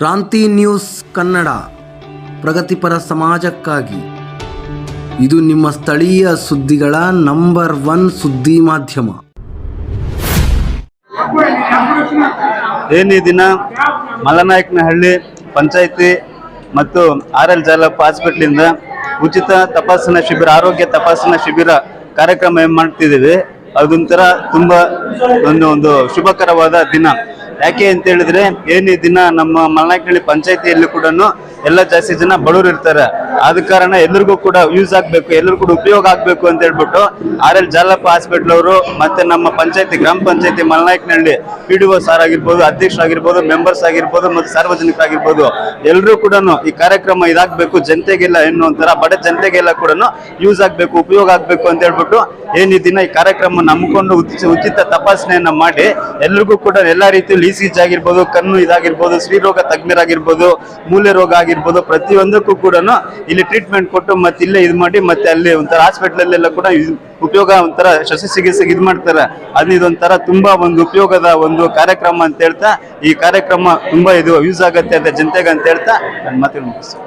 ಕ್ರಾಂತಿ ನ್ಯೂಸ್ ಕನ್ನಡ, ಪ್ರಗತಿಪರ ಸಮಾಜಕ್ಕಾಗಿ. ಇದು ನಿಮ್ಮ ಸ್ಥಳೀಯ ಸುದ್ದಿಗಳ ನಂಬರ್ ಒನ್ ಸುದ್ದಿ ಮಾಧ್ಯಮ. ಏನೇ ದಿನ, ಮಲನಾಯಕನಹಳ್ಳಿ ಪಂಚಾಯಿತಿ ಮತ್ತು ಆರ್ ಎಲ್ ಜಾಲಪ್ಪ ಹಾಸ್ಪಿಟ್ಲಿಂದ ಉಚಿತ ತಪಾಸಣಾ ಶಿಬಿರ, ಆರೋಗ್ಯ ತಪಾಸಣಾ ಶಿಬಿರ ಕಾರ್ಯಕ್ರಮ ಏನು ಮಾಡ್ತಿದ್ದೀವಿ, ಅದೊಂಥರ ತುಂಬ ಒಂದು ಒಂದು ಶುಭಕರವಾದ ದಿನ. ಯಾಕೆ ಅಂತ ಹೇಳಿದ್ರೆ ಏನ್ ಈ ದಿನ ನಮ್ಮ ಮಲ್ನಾಕಳ್ಳಿ ಪಂಚಾಯಿತಿಯಲ್ಲಿ ಕೂಡ ಎಲ್ಲ ಜಾಸ್ತಿ ಜನ ಬಡವರು ಇರ್ತಾರೆ. ಆದ ಕಾರಣ ಎಲ್ಲರಿಗೂ ಕೂಡ ಯೂಸ್ ಆಗ್ಬೇಕು ಎಲ್ಲರಿಗೂ ಕೂಡ ಉಪಯೋಗ ಆಗ್ಬೇಕು ಅಂತ ಹೇಳ್ಬಿಟ್ಟು ಆರ್ ಎಲ್ ಜಾಲಪ್ಪ ಹಾಸ್ಪಿಟಲ್ ಅವರು ಮತ್ತೆ ನಮ್ಮ ಪಂಚಾಯತಿ, ಗ್ರಾಮ ಪಂಚಾಯತಿ Malnayakanahalli P D O sir ಆಗಿರ್ಬೋದು ಅಧ್ಯಕ್ಷರಾಗಿರ್ಬೋದು ಮೆಂಬರ್ಸ್ ಆಗಿರ್ಬೋದು ಮತ್ತು ಸಾರ್ವಜನಿಕರಾಗಿರ್ಬೋದು ಎಲ್ಲರೂ ಕೂಡ ಈ ಕಾರ್ಯಕ್ರಮ ಇದಾಗಬೇಕು, ಜನತೆಗೆಲ್ಲ ಏನು ಒಂಥರ ಬಡ ಜನತೆಗೆಲ್ಲ ಕೂಡ ಯೂಸ್ ಆಗಬೇಕು, ಉಪಯೋಗ ಆಗಬೇಕು ಅಂತ ಹೇಳ್ಬಿಟ್ಟು ಏನು ಈ ಕಾರ್ಯಕ್ರಮ ನಂಬಿಕೊಂಡು ಉಚಿತ ಉಚಿತ ತಪಾಸಣೆಯನ್ನ ಮಾಡಿ ಎಲ್ರಿಗೂ ಕೂಡ ಎಲ್ಲ ರೀತಿಯಲ್ಲಿ ಇಸಿಜ್ ಆಗಿರ್ಬೋದು, ಕಣ್ಣು ಇದಾಗಿರ್ಬೋದು, ಸ್ತ್ರೀರೋಗ ತಜ್ಞರಾಗಿರ್ಬೋದು ಮೂಲೆ ರೋಗ ಆಗಿರ್ಬೋದು, ಪ್ರತಿಯೊಂದಕ್ಕೂ ಕೂಡ ಇಲ್ಲಿ ಟ್ರೀಟ್ಮೆಂಟ್ ಕೊಟ್ಟು ಮತ್ತೆ ಇಲ್ಲೇ ಇದು ಮಾಡಿ ಮತ್ತೆ ಅಲ್ಲಿ ಒಂಥರ ಹಾಸ್ಪಿಟಲ್ ಕೂಡ ಉಪಯೋಗ ಒಂಥರ ಶಸ್ತ್ರ ಚಿಕಿತ್ಸೆಗೆ ಇದು ಮಾಡ್ತಾರೆ. ಅದು ಇದೊಂಥರ ತುಂಬಾ ಒಂದು ಉಪಯೋಗದ ಒಂದು ಕಾರ್ಯಕ್ರಮ ಅಂತ ಹೇಳ್ತಾ, ಈ ಕಾರ್ಯಕ್ರಮ ತುಂಬಾ ಇದು ಯೂಸ್ ಆಗತ್ತೆ ಅಂತ ಜನತೆಗೆ ಅಂತ ಹೇಳ್ತಾ, ನನ್ನ ಮಾತು ಮುಗಿಸ್ತೀನಿ.